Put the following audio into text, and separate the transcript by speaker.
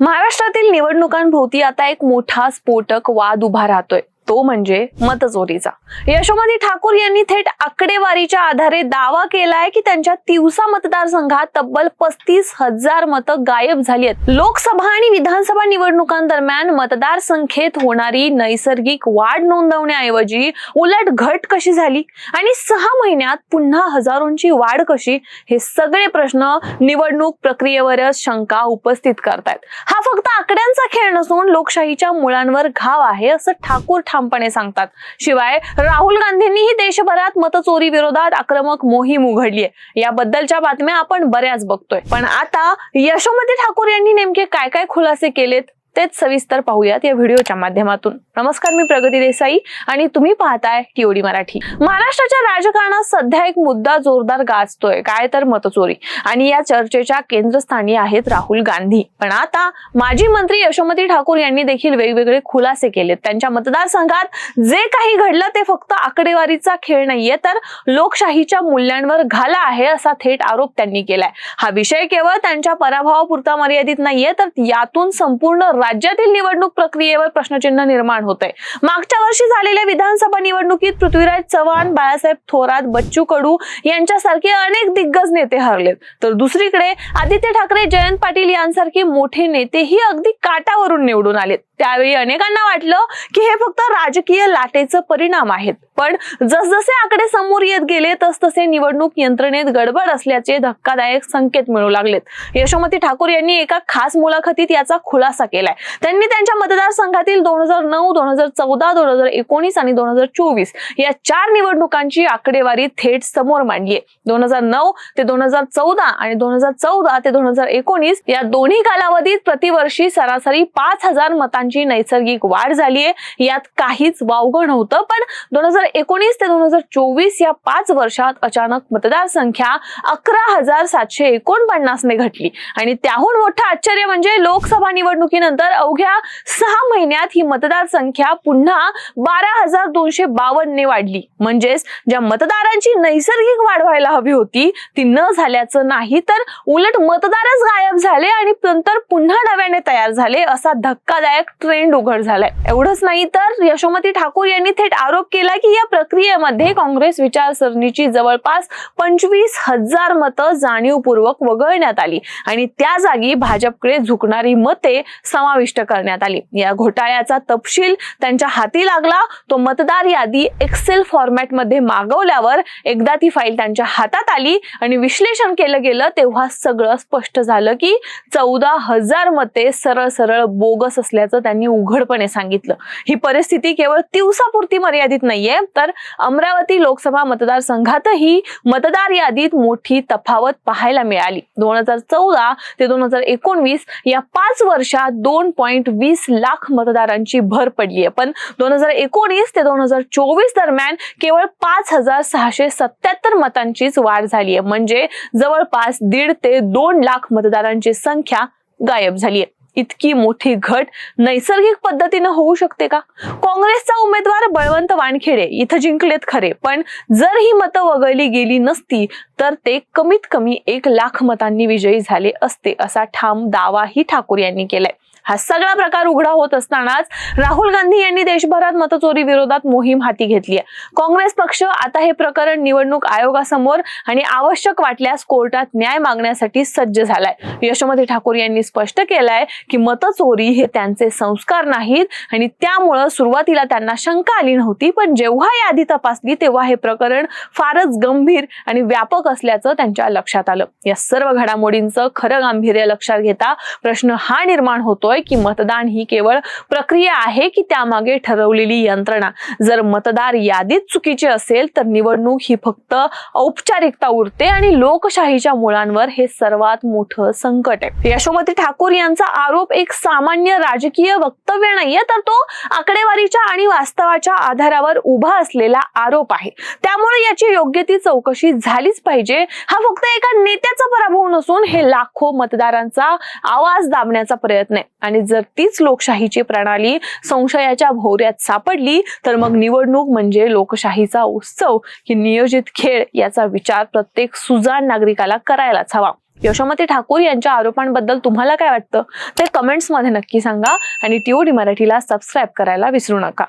Speaker 1: महाराष्ट्रातील निवडणुकांभोवती आता एक मोठा स्फोटक वाद उभा राहतोय. तो म्हणजे मतचोरीचा यशोमती ठाकूर यांनी थेट आकडेवारीच्या आधारे दावा केलाय की त्यांच्या तिवसा मतदारसंघात तब्बल पस्तीस हजार मतं गायब झाली आहेत. लोकसभा आणि विधानसभा निवडणुकांदरम्यान मतदारसंख्येत होणारी नैसर्गिक वाढ नोंदवण्याऐवजी उलट घट कशी झाली? आणि सहा महिन्यात पुन्हा हजारोंची वाढ कशी? हे सगळे प्रश्न निवडणूक प्रक्रियेवरच शंका उपस्थित करतायत. हा फक्त आकड्यांचा खेळ नसून लोकशाहीच्या मुळांवर घाव आहे असं ठाकूर ठामपणे सांगतात. शिवाय राहुल गांधींनीही देशभरात मतचोरी विरोधात आक्रमक मोहीम उघडली आहे याबद्दलच्या बातम्या आपण बऱ्याच बघतोय. पण आता यशोमती ठाकूर यांनी नेमके काय काय खुलासे केलेत? तेच सविस्तर पाहूयात या व्हिडिओच्या माध्यमातून. नमस्कार मी प्रगती देसाई आणि तुम्ही पाहताय टीओडी मराठी. महाराष्ट्राच्या राजकारणात सध्या एक मुद्दा जोरदार गाजतोय. काय तर मतचोरी. आणि या चर्चेच्या केंद्रस्थानी आहेत राहुल गांधी. पण आता माजी मंत्री यशोमती ठाकूर यांनी देखील वेगवेगळे खुलासे केलेत. त्यांच्या मतदारसंघात जे काही घडलं ते फक्त आकडेवारीचा खेळ नाहीये तर लोकशाहीच्या मूल्यांवर घाला आहे असा थेट आरोप त्यांनी केलाय. हा विषय केवळ त्यांच्या पराभवापुरता मर्यादित नाहीये तर यातून संपूर्ण राज्यातील निवडणूक प्रक्रियेवर प्रश्नचिन्ह निर्माण होत आहे मागच्या वर्षी झालेल्या विधानसभा निवडणुकीत पृथ्वीराज चव्हाण बाळासाहेब थोरात बच्चू कडू यांच्यासारखे अनेक दिग्गज नेते हरलेत. तर दुसरीकडे आदित्य ठाकरे जयंत पाटील यांसारखे मोठे नेतेही अगदी काटावरून निवडून आलेत. त्यावेळी अनेकांना वाटलं की हे फक्त राजकीय लाटेचं परिणाम आहेत. पण जसजसे आकडे समोर येत गेले तसतसे निवडणूक यंत्रणेत गडबड असल्याचे धक्कादायक संकेत मिळू लागलेत. यशोमती ठाकूर यांनी एका खास मुलाखतीत याचा खुलासा केलाय. त्यांनी त्यांच्या मतदारसंघातील दोन हजार नऊ दोन हजार चौदा दोन हजार एकोणीस आणि दोन हजार चोवीस या चार निवडणुकांची आकडेवारी थेट समोर मांडली आहे दोन हजार नऊ ते दोन हजार चौदा आणि दोन हजार चौदा ते दोन हजार एकोणीस या दोन्ही कालावधीत प्रतिवर्षी सरासरी पाच हजार मतांची नैसर्गिक वाढ झाली आहे यात काहीच वावगं नव्हतं पण दोन हजार एकोणीस ते दोन हजार चोवीस या पाच वर्षात अचानक मतदार संख्या अकरा हजार सातशे एकोणपन्नास ने घटली. आणि त्याहून मोठं आश्चर्य म्हणजे लोकसभा निवडणुकीनंतर अवघ्या सहा महिन्यात ही मतदार संख्या पुन्हा बारा हजार दोनशे बावन्नने वाढली. म्हणजेच ज्या मतदारांची नैसर्गिक वाढ व्हायला हवी होती ती न झाल्याचं नाही तर उलट मतदारच गायब झाले आणि नंतर पुन्हा नव्याने तयार झाले असा धक्कादायक ट्रेंड उघड झालाय. एवढंच नाही तर यशोमती ठाकूर यांनी थेट आरोप केला की या प्रक्रियेमध्ये काँग्रेस विचारसरणीची जवळपास पंचवीस हजार मतं जाणीवपूर्वक वगळण्यात आली. आणि त्या जागी भाजपकडे झुकणारी मते समाविष्ट करण्यात आली. या घोटाळ्याचा तपशील त्यांच्या हाती लागला. तो मतदार यादी एक्सेल फॉर्मॅटमध्ये मागवल्यावर एकदा ती फाईल त्यांच्या हातात आली आणि विश्लेषण केलं गेलं तेव्हा सगळं स्पष्ट झालं की चौदा हजार मते सरळ सरळ बोगस असल्याचं त्यांनी उघडपणे सांगितलं. ही परिस्थिती केवळ दिवसापुरती मर्यादित नाहीये तर अमरावती लोकसभा मतदारसंघातही मतदार यादीत मोठी तफावत पाहायला मिळाली. दोन हजार चौदा ते दोन हजार एकोणवीस या पाच वर्षात दोन पॉईंट वीस लाख मतदारांची भर पडली आहे. पण दोन हजार एकोणीस ते दोन हजार चोवीस दरम्यान केवळ पाच हजार सहाशे सत्याहत्तर मतांचीच वाढ झाली आहे. म्हणजे जवळपास दीड ते दोन लाख मतदारांची संख्या गायब झाली आहे. इतकी मोठी घट नैसर्गिक पद्धतीनं होऊ शकते का? काँग्रेसचा उमेदवार बळवंत वानखेडे इथं जिंकलेत खरे पण जर ही मतं वगळली गेली नसती तर ते कमीत कमी एक लाख मतांनी विजयी झाले असते असा ठाम दावाही ठाकूर यांनी केलाय. हा सगळा प्रकार उघडा होत असतानाच राहुल गांधी यांनी देशभरात मतचोरी विरोधात मोहीम हाती घेतली आहे. काँग्रेस पक्ष आता हे प्रकरण निवडणूक आयोगासमोर आणि आवश्यक वाटल्यास कोर्टात न्याय मागण्यासाठी सज्ज झालाय. यशोमती ठाकूर यांनी स्पष्ट केलंय की मतचोरी हे त्यांचे संस्कार नाहीत आणि त्यामुळं सुरुवातीला त्यांना शंका आली नव्हती पण जेव्हा यादी तपासली तेव्हा हे प्रकरण फारच गंभीर आणि व्यापक असल्याचं त्यांच्या लक्षात आलं. या सर्व घडामोडींचं खरं गांभीर्य लक्षात घेता प्रश्न हा निर्माण होतोय की मतदान ही केवळ प्रक्रिया आहे की त्यामागे ठरवलेली यंत्रणा? जर मतदार यादीत चुकीची असेल तर निवडणूक ही फक्त औपचारिकता उरते आणि लोकशाहीच्या मुळांवर हे सर्वात मोठं संकट आहे. यशोमती ठाकूर यांचा आरोप एक सामान्य राजकीय वक्तव्य नाहीये तर तो आकडेवारीच्या आणि वास्तवाच्या आधारावर उभा असलेला आरोप आहे. त्यामुळे याची योग्य ती चौकशी झालीच पाहिजे. हा फक्त एका नेत्याचा पराभव नसून हे लाखो मतदारांचा आवाज दाबण्याचा प्रयत्न आहे. आणि जर तीच लोकशाहीची प्रणाली संशयाच्या भोवऱ्यात सापडली तर मग निवडणूक म्हणजे लोकशाहीचा उत्सव की नियोजित खेळ याचा विचार प्रत्येक सुजाण नागरिकाला करायलाच हवा. यशोमती ठाकूर यांच्या आरोपांबद्दल तुम्हाला काय वाटतं? ते कमेंट्समध्ये नक्की सांगा आणि टीओडी मराठीला सबस्क्राईब करायला विसरू नका.